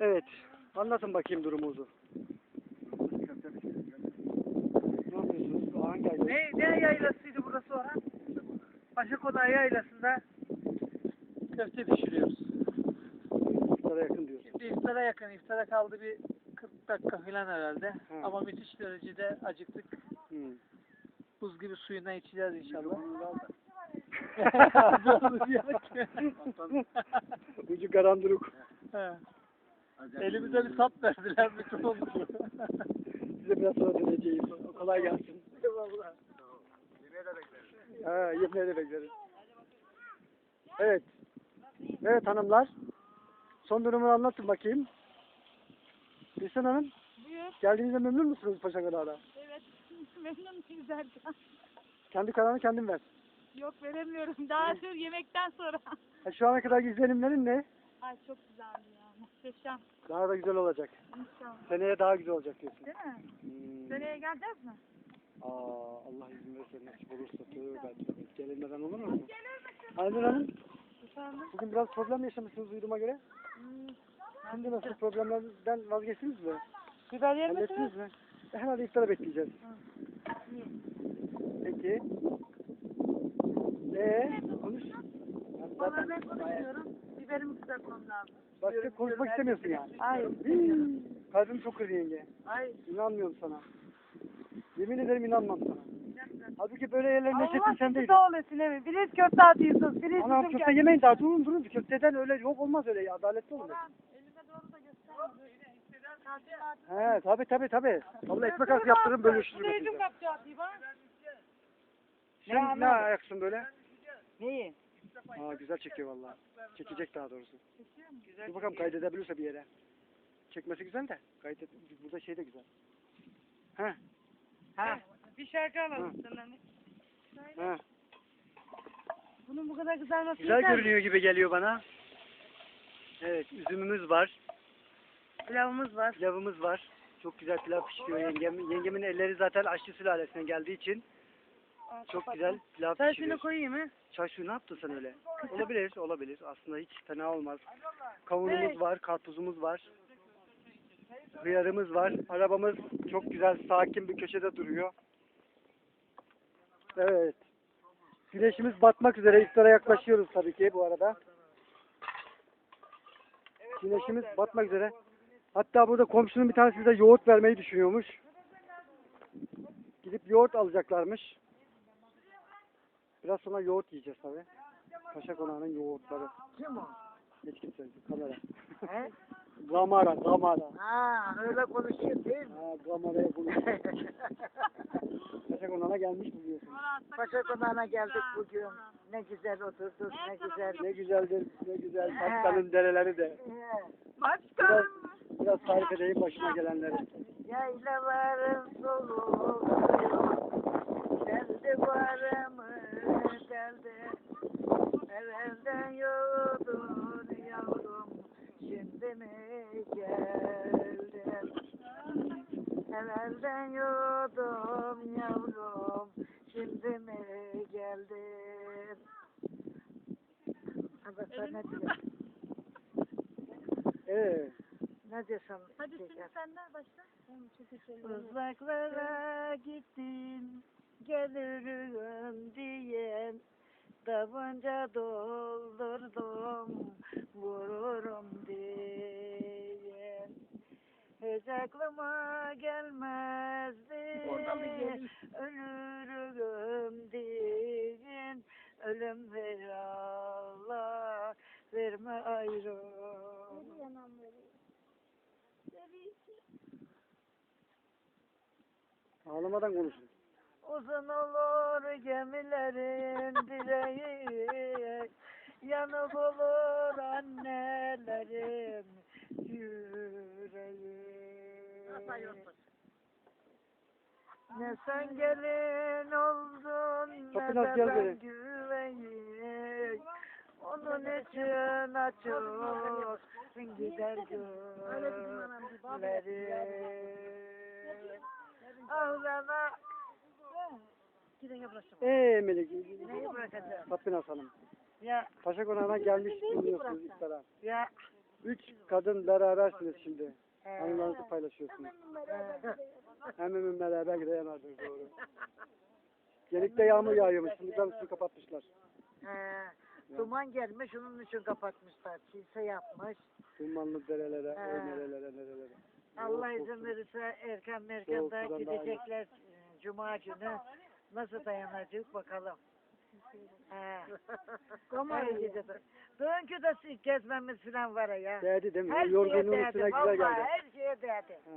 Evet. Anlatın bakayım durumunuzu. Ne yapıyorsunuz? Hangi ayda? Ne, ne yaylasıydı burası Orhan? Paşakonağı yaylasında köfte pişiriyoruz. İftara yakın diyorsun. Şimdi iftara yakın, iftara kaldı bir 40 dakika falan herhalde. Hı. Ama müthiş derecede acıktık. Hı. Buz gibi suyuna içeceğiz inşallah. Ucu karandırık. He. Elimize bir sap verdiler mikrofonlu. Size biraz sonra döneceğim. Kolay gelsin. Eyvallah. Ha, yemeğe de bekleriz. Evet. Evet hanımlar. Son durumunu anlatın bakayım. Gülsen Hanım. Buyur. Geldiğinizde memnun musunuz Paşa Kadağ'da? Evet. Memnun muyuz Erkan? Kendi kararını kendin ver. Yok veremiyorum. Daha dur yemekten sonra. Ha, şu ana kadar izlenimlerin ne? Ay çok güzeldi ya. Muhteşem. Daha da güzel olacak. İnşallah. Seneye daha güzel olacak diyorsun. Değil mi? Hmm. Seneye geleceğiz mi? Aa, Allah izin verirse nasip olursa tövbe tövbe. Gelinmeden olur mu? Aydın Hanım, Efendim? bugün biraz problem yaşamışsınız duyduğuma göre. Hmm. Şimdi nasıl problemlerden vazgeçtiniz mi? Biber? Hallettiniz mi? Herhalde iftara bekleyeceğiz. Peki. Ee, konuş. Zaten ben konuşuyorum. Biberimi kızartmam lazım. başka konuşmak istemiyorsun yani. Hayır. Hii, Kalbim çok kırdı yenge. Hayır. İnanmıyorum sana. Yemin ederim inanmam sana. Halbuki böyle yerlerin neşeti Allah sen sizi değil. doğrulasın evi. Filiz köfte atıyorsunuz. Filiz Anam bizim köfte yemeyin daha durun durun. Köfteden öyle yok olmaz öyle ya. Adaletli olun. Elime doğru da gösterme. He tabi tabi tabi. Vallahi ekmek arası yaptırırım bölüşürüm. Neydim kapçı atayım ha? Sen ne ayaksın böyle? Neyi? Aa güzel çekiyor vallahi. Çekecek daha doğrusu. Dur bakalım kaydedebilirse bir yere. Çekmesi güzel de. Kaydet burada şey de güzel. He Ha. Bir şarkı alalım senden. he. Bunun bu kadar güzel nasıl Güzel görünüyor gibi geliyor bana. Evet üzümümüz var. Pilavımız var. Pilavımız var. Çok güzel pilav pişiriyor yengem. Yengemin elleri zaten aşçı sülalesinden geldiği için çok güzel pilav Sen şunu koyayım? Çay suyu ne yaptın sen öyle? Olabilir, olabilir. Aslında hiç fena olmaz. Kavunumuz Evet. var, karpuzumuz var. Hıyarımız var. Arabamız çok güzel, sakin bir köşede duruyor. Evet. Güneşimiz batmak üzere. İftara yaklaşıyoruz tabii ki bu arada. Güneşimiz batmak üzere. Hatta burada komşunun bir tanesi bize yoğurt vermeyi düşünüyormuş. Gidip yoğurt alacaklarmış. Biraz sonra yoğurt yiyeceğiz tabii. Paşa Konağı'nın yoğurtları. Kim o? Geç git sen, kamera. He? Gamara, gamara. Ha, öyle konuşuyor değil mi? Ha, gamaraya konuşuyor. Paşa Konağı'na gelmiş biliyorsun. Paşa konağına geldik bugün. Ne güzel oturduk, ne güzel. Ne güzeldir, ne güzel. Pastanın dereleri de. Biraz, Başkanım. biraz tarif edeyim başıma gelenleri. Yaylaların soluğu Geldi varımı geldi Evvelden yoğdun yavrum Şimdi mi geldin Evvelden yoğdum yavrum Şimdi mi geldin Arkadaşlar ne diyor? Ee, Diyorsun? Hadi şimdi senden başla. Uzaklara gittim gelirim diye Tabanca doldurdum vururum diye Hiç aklıma gelmezdi ölürüm diye Ölüm ver Allah verme ayrı ağlamadan konuşun. Uzun olur gemilerin direği Yanık olur annelerin yüreği. Ne sen gelin oldun ne de ben güveyim Onun için açık gider güllerim Ağlama Ee Melek, Neyi bırakacağım? Fatma Hanım. Ya Paşa Konağı'na gelmiş bulunuyorsunuz iftara. ya Üç kadın berabersiniz şimdi. He. Anılarınızı paylaşıyorsunuz. Hemen beraber gidemezsiniz doğru. Gelikte yağmur yağıyormuş. Şimdi üstünü kapatmışlar. He. Duman gelmiş onun için kapatmışlar. Kilise yapmış. Tırmanlı derelere, He. o nerelere, nerelere. Allah izin verirse erken Soğuk merkende sudan daha iyi. gidecekler e, Cuma günü. Nasıl dayanacak bakalım. He. Ama Dünkü de siz gezmemiz falan var ya. Değdi değil mi? Her O yorgunluğun şeye üstüne değdi. güzel Vallahi geldi. her şeye değdi. Ha.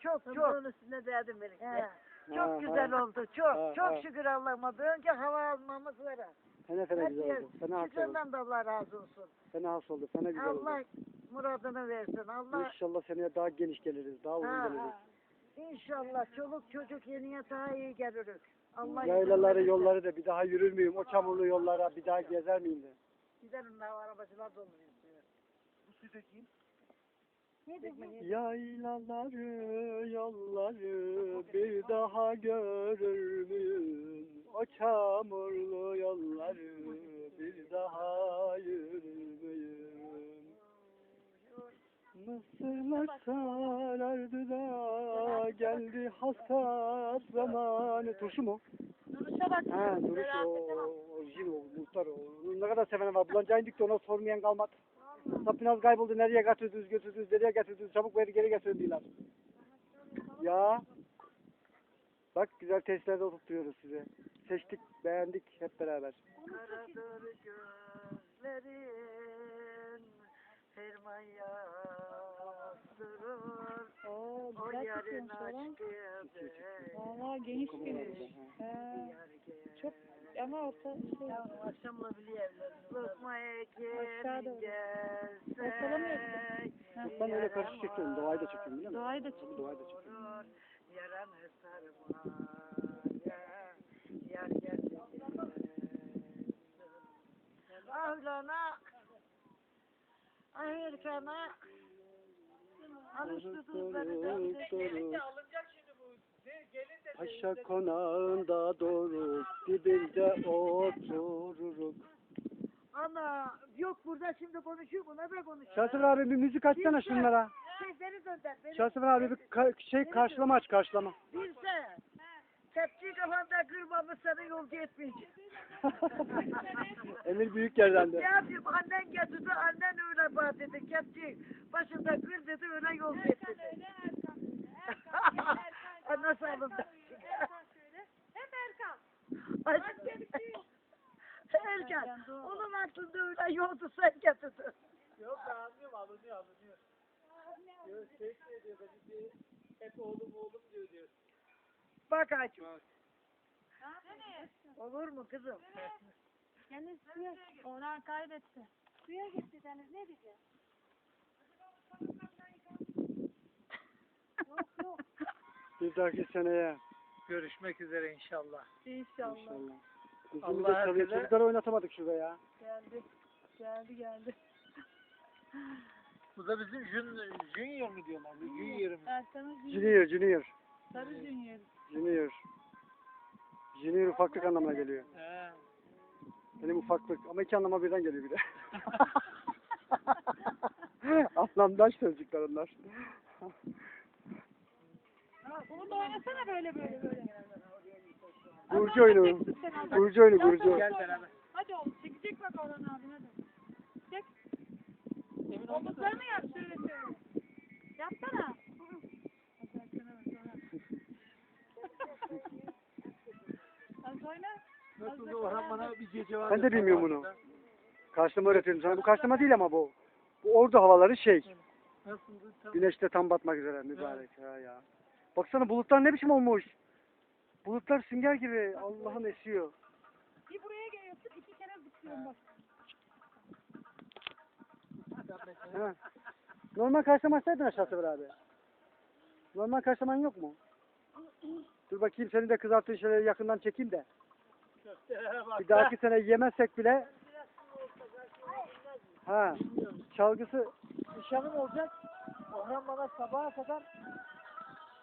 Çok çok. üstüne değdi He. Çok Ha, güzel ha. oldu. Çok. Ha, çok ha. şükür Allah'ıma. Dünkü hava almamız var. ha. Fena fena Her güzel oldu. Fena has oldu. De Allah razı olsun. Fena has oldu. Fena güzel oldu. Allah muradını versin. Allah İnşallah seneye daha geniş geliriz. Daha uzun Ha, geliriz. İnşallah çoluk çocuk yeniye daha iyi geliriz. Allah Yaylaları, izin verirse. yolları da bir daha yürür müyüm? O çamurlu yollara bir daha gezer miyim de? Giderim daha arabacılar doluyor. Yaylaları, yolları bir daha görür müyüm? O çamurlu yolları bir daha yürür müyüm? Mısırlar sarardı da geldi hasat zamanı. Turşu mu? Duruşa bak. Ha, duruş o, orijin o, muhtar o. Ne kadar seven var. Bulanca indik de ona sormayan kalmadı. Sapınaz kayboldu. Nereye götürdünüz, götürdünüz, nereye götürdünüz? Çabuk beni geri getirin diyorlar. Ya. Bak güzel testlerde oturtuyoruz size. Seçtik, beğendik hep beraber. Karadır gözlerin ferman yazdırır. O yarın aşkı Valla geniş geniş. He. Çok ama orta şey. Akşamla bile Lokma Aşağı doğru. ekin Ortalamıyorsun. gelsek. Ben öyle karşı çekiyorum. Doğayı da çekiyorum biliyor musun? Doğayı da çekiyorum. Doğayı da çekiyorum. Yaranı sarmaya yar geldi. Ahlana ahirkana alıştırdınız beni Paşa konağında doğru dibinde otururuk. Ana yok burada şimdi konuşuyor buna da konuşuyor. Şahsıf abi bir müzik açsana şunlara. Sesleri dönder. Beni Şahsıf abi bir ka- şey karşılama aç karşılama. bilse. Kepçeyi kafanda kırmamı sana yolcu etmeyecek. Emir büyük yerden de. Ne yapayım annen getirdi annen öyle bana dedi. Kepçeyi başında kır dedi öyle yolcu et dedi. Ana sağlığında. Hep Erkan. Erkan. Onun aklında öyle yoldu sen getirdin. Yok ben anlıyorum alınıyor alınıyor. Diyor şey diyor beni hep oğlum oğlum diyor diyor. Bak aç. Olur mu kızım? Deniz suya. Orhan kaybetti. Suya gitti Deniz ne diyeceğim? yok yok. Dahaki seneye Görüşmek üzere inşallah. İnşallah. inşallah. Bizim Allah herkese- Çocukları oynatamadık şurada ya. Geldi. Geldi geldi. Bu da bizim jun, junior mu diyorlar? Bu Junior'ımız. Erkan'ın Junior, junior. sarı junior. Junior. Junior ufaklık anlamına geliyor. He. Benim ufaklık. Ama iki anlama birden geliyor bir de. Anlamdaş sözcükler onlar. Bunu da oynasana böyle böyle böyle. Burcu oyunu. Burcu oyunu, Burcu. Gel beraber. Hadi oğlum çekecek bak Orhan abi hadi. Çek. Omuzlarını yap şöyle şöyle. Yapsana. Az oyna. Nasıl Orhan bana bir gece var. Ben de bilmiyorum bunu. Karşılama öğretiyorum sana. Bu karşılama değil ama bu. Bu ordu havaları şey. Tam Güneşte tam batmak üzere mübarek. Ha ya. Baksana bulutlar ne biçim olmuş. Bulutlar sünger gibi. Allah'ın esiyor. Bir buraya geliyorsun iki kere zıplıyorum bak. Ha. Normal karşılama açsaydın aşağısı bir abi. Normal karşılaman yok mu? Dur bakayım seni de kızarttığın şeyleri yakından çekeyim de. Bir dahaki sene yemezsek bile ha çalgısı Nişanım olacak. Orhan bana sabaha kadar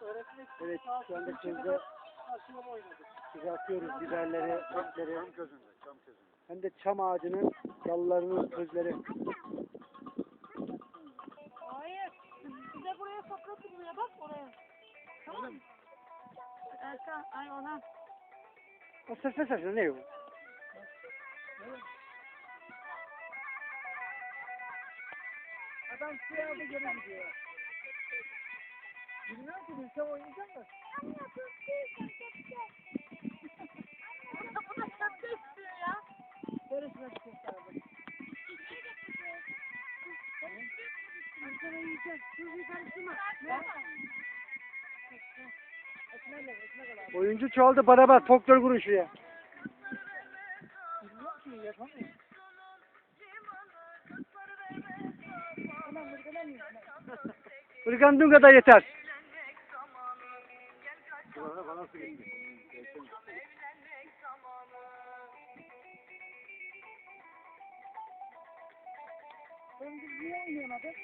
Öğretmek Evet şu anda közde karşılama oynadık. kızartıyoruz biberleri, Çam, etleri. çam közünde, çam közünde. Hem de çam ağacının dallarının közleri. Hayır. Bir de buraya saklasın buraya bak oraya. Tamam mı? Erkan, ay Orhan. O sesle sesle ne bu? Adam suya aldı gene gidiyor. Bilmiyorum ki bilsem oynayacak mı? Bu da istiyor ya. Görüşmek üzere. Ankara yiyeceğiz. Tuzu karıştırma. Ekmekle ekmek alalım. Oyuncu çoğaldı beraber folklor grubu şuraya. Bilmiyorum ki yapamıyorum. Tamam mırgılamıyorum ben. Irgandığın kadar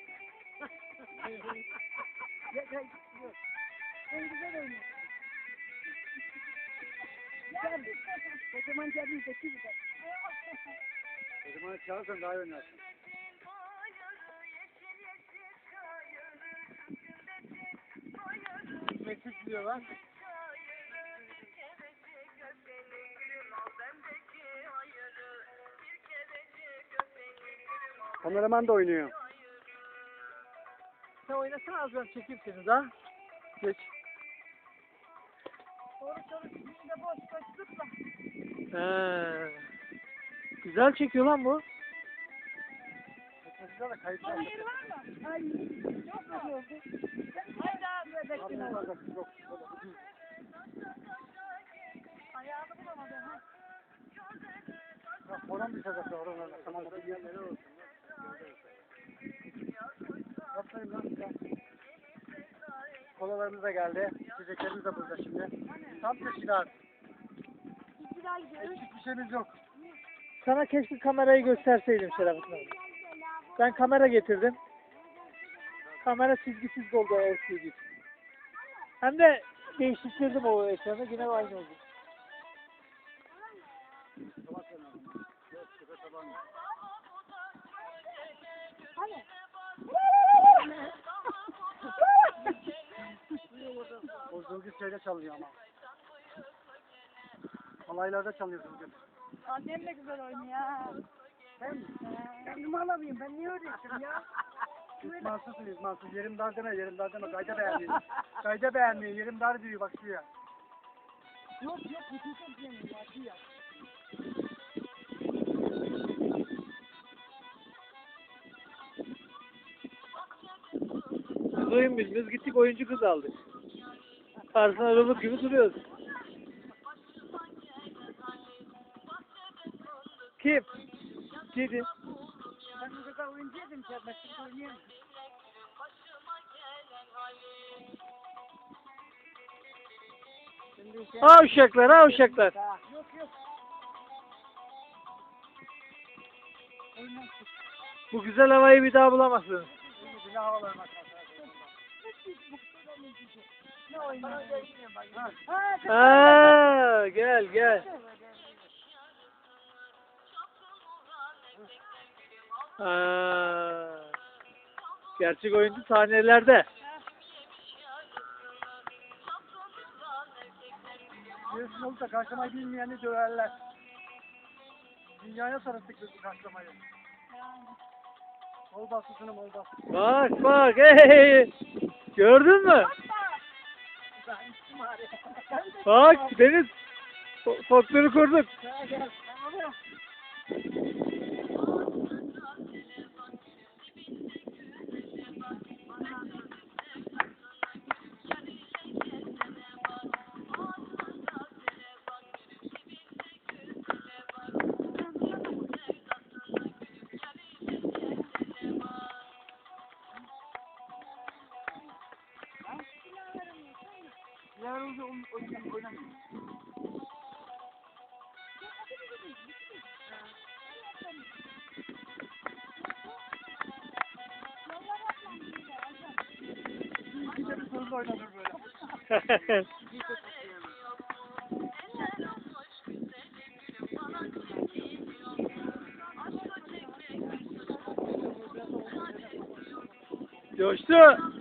yeter. Ben biz yok. Ben güzel oynuyorum. Güzeldi. Kocaman cebimdeki güzel. O zaman çağırsan daha iyi oynarsın. Mesut diyorlar. Kameraman da oynuyor. Sen oynasana az ben çekeyim seni ha. Geç. Doğru çalışıp içinde boş tutma. He. Güzel çekiyor lan bu. Güzel de kayıt Hayır var mı? Hayır. Çok mu oldu? Hayır daha bebektin oldu. Yok. Ayağını bulamadım. Ha. Bak oradan düşecek oradan. Tamam o bir yerlere olsun. Aferin lan size. Kolalarımız da geldi. Çiçeklerimiz de burada şimdi. Tam teşkilat. Bir gidiyoruz. Hiçbir şeyimiz yok. Sana keşke kamerayı gösterseydim Şerafettin abi. Ben kamera getirdim. Kamera çizgisiz oldu LCD. Hem de değiştirdim o ekranı yine aynı oldu. Şeyde çalıyor ama. Halaylarda çalıyor zılgı. Annem de güzel oynuyor. Ben, kendim alamıyorum. Ben niye öğrettim ya? İzmansızsın izmansız. Yerim dar deme yerim dar deme. Kayda beğenmiyor. Kayda beğenmiyor. Yerim dar diyor bak şuraya. Yok yok. Bütün çok yemin var. Ya. Biz oyun bilmiyoruz gittik oyuncu kız aldık. Karşısına robot gibi duruyoruz. Kim? Kedi. Ben bu kadar oyuncuydum. Çarpmasın oynayamam. Şimdi şey... Ha uşaklar ha uşaklar. Yok yok. Bu güzel havayı bir daha bulamazsınız. Havalarına Ne oynuyor? Ha, gel gel. Ha. Gerçek oyuncu sahnelerde. Diyorsun olup da karşılamayı bilmeyeni döverler. Dünyaya sarıldık biz bu karşılamayı. Ol basısını ol bas. Bak bak hey. Gördün mü? Bak Deniz. Fo- folkloru kurduk. Diğer oyuncu oynamıyor. oynamıyor. Coştu.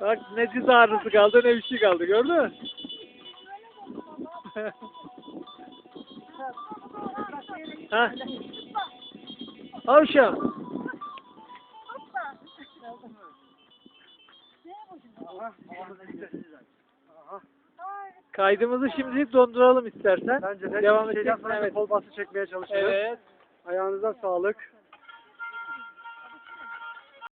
Bak ne diz ağrısı kaldı ne bir şey kaldı gördün mü? ha. Avşam. Kaydımızı şimdilik donduralım istersen. Bence de Devam şeyden sonra evet. kol bası çekmeye çalışırız. Evet. Ayağınıza sağlık.